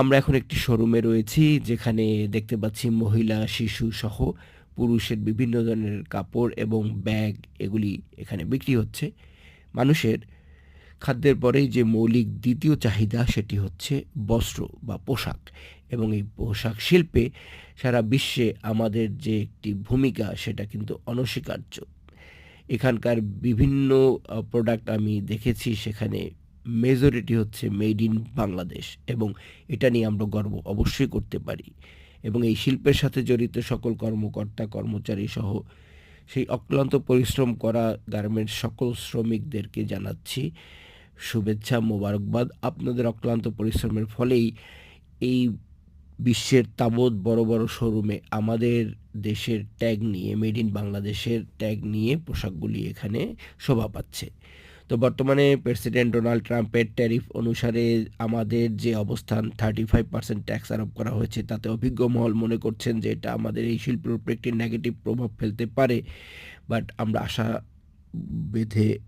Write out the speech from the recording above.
আমরা এখন একটি শোরুমে রয়েছি, যেখানে দেখতে পাচ্ছি মহিলা, শিশু সহ পুরুষের বিভিন্ন ধরনের কাপড় এবং ব্যাগ এগুলি এখানে বিক্রি হচ্ছে। মানুষের খাদ্যের পরেই যে মৌলিক দ্বিতীয় চাহিদা সেটি হচ্ছে বস্ত্র বা পোশাক এবং এই পোশাক শিল্পে সারা বিশ্বে আমাদের যে একটি ভূমিকা সেটা কিন্তু অনস্বীকার্য। এখানকার বিভিন্ন প্রোডাক্ট আমি দেখেছি সেখানে মেজরিটি হচ্ছে মেড ইন বাংলাদেশ এবং এটা নিয়ে আমরা গর্ব অবশ্যই করতে পারি। এবং এই শিল্পের সাথে জড়িত সকল কর্মকর্তা, কর্মচারী সহ সেই অক্লান্ত পরিশ্রম করা গার্মেন্টস সকল শ্রমিকদেরকে জানাচ্ছি। শুভেচ্ছা, মোবারকবাদ। আপনাদের অক্লান্ত পরিশ্রমের ফলেই এই বিশ্বের তাবৎ বড় বড় শোরুমে আমাদের দেশের ট্যাগ নিয়ে মেড ইন বাংলাদেশের ট্যাগ নিয়ে পোশাকগুলি এখানে শোভা পাচ্ছে। তো বর্তমানে প্রেসিডেন্ট ডোনাল্ড ট্রাম্পের ট্যারিফ অনুসারে আমাদের যে অবস্থান থার্টি ফাইভ পার্সেন্ট ট্যাক্স আরোপ করা হয়েছে, তাতে অভিজ্ঞ মহল মনে করছেন যে এটা আমাদের এই শিল্পের উপর একটি নেগেটিভ প্রভাব ফেলতে পারে। বাট আমরা আশা বেঁধে